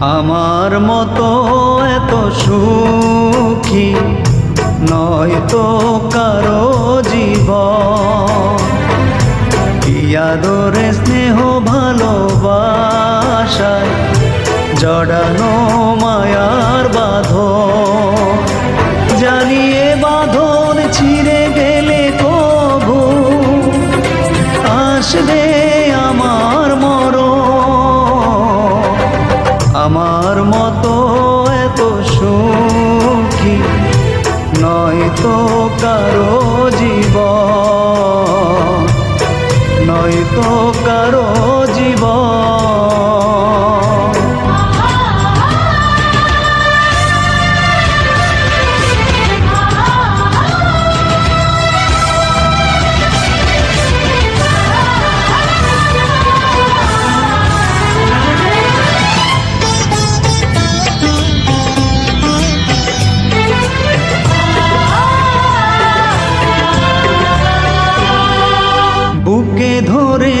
আমার মতো এত সুখী নয় তো কারও জীবন। ইয়াদরে স্নেহ ভালোবাসায় জড়ানো মায়ার বাঁধন। জানিয়ে বাঁধন ছিঁড়ে কারও জীবন। নয়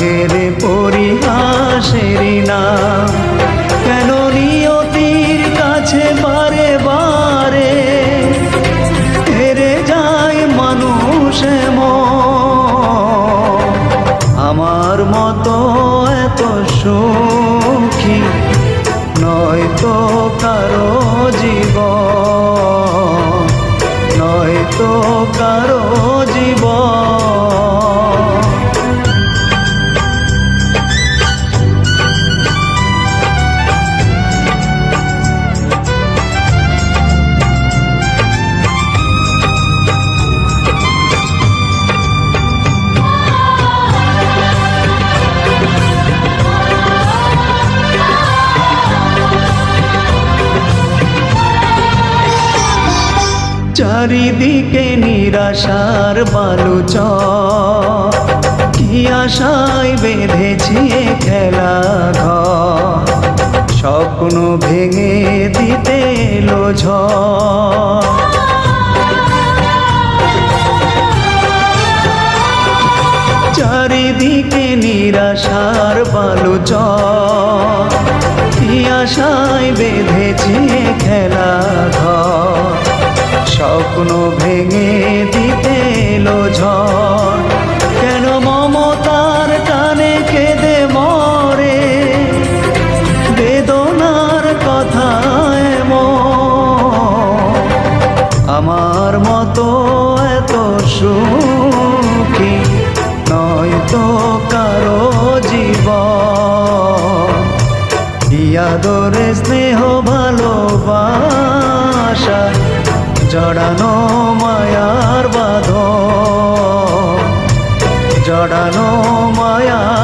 ভাগ্যের পরিহাসেরই না কেন নিয়তির কাছে বারে বারে হেরে যায় মানুষ আমার মতো এত সুখী নয় তো কারও জীবন নয় তো কারও চারিদিকে নিরাশার বালুচ কি আশায় বেঁধেছি খেলা ঘর? স্বপ্ন ভেঙে দিতে এলো ঝড়। চারিদিকে নিরাশার বালুচ স্বপ্ন ভেঙে দিতে এলো ঝড়। কেন মমতার কানে কেঁদে মরে? বেদনার কথা। আমার মতো এত সুখী নয় তো কারও জীবন। ইয়াদরে স্নেহ ভালোবাসা জড়ানো মায়ার বাঁধন। জড়ানো মায়া